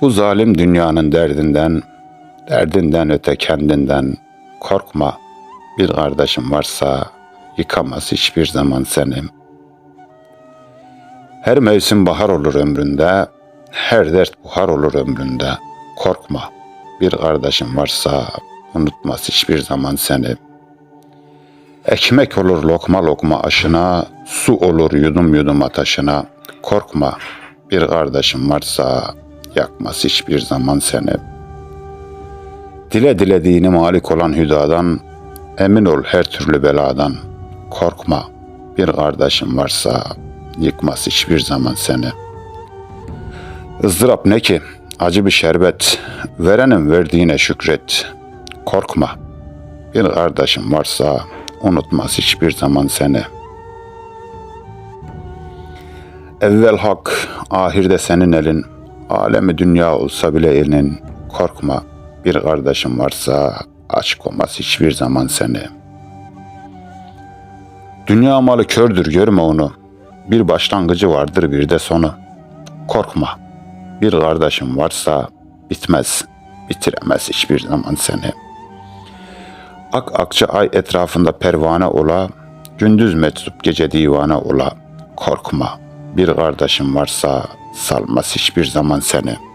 Bu zalim dünyanın derdinden, derdinden öte kendinden korkma. Bir kardeşim varsa yıkamaz hiçbir zaman seni. Her mevsim bahar olur ömründe, her dert buhar olur ömründe. Korkma. Bir kardeşim varsa unutmaz hiçbir zaman seni. Ekmek olur lokma lokma aşına, su olur yudum yudum ateşine. Korkma. Bir kardeşim varsa yakmaz hiçbir zaman seni. Dile dilediğini malik olan hüdadan, emin ol her türlü beladan. Korkma. Bir kardeşim varsa yıkmaz hiçbir zaman seni. ızdırap ne ki? Acı bir şerbet. Verenin verdiğine şükret. Korkma. Bir kardeşim varsa unutmaz hiçbir zaman seni. Evvel hak, ahirde senin elin. Alemi dünya olsa bile elinin. Korkma. Bir kardeşim varsa aşk olmaz hiçbir zaman seni. Dünya malı kördür görme onu. Bir başlangıcı vardır bir de sonu. Korkma. Bir kardeşim varsa bitmez, bitiremez hiçbir zaman seni. Ak akça ay etrafında pervane ola, gündüz meczup gece divane ola. Korkma. Bir kardeşim varsa salmaz hiçbir zaman seni.''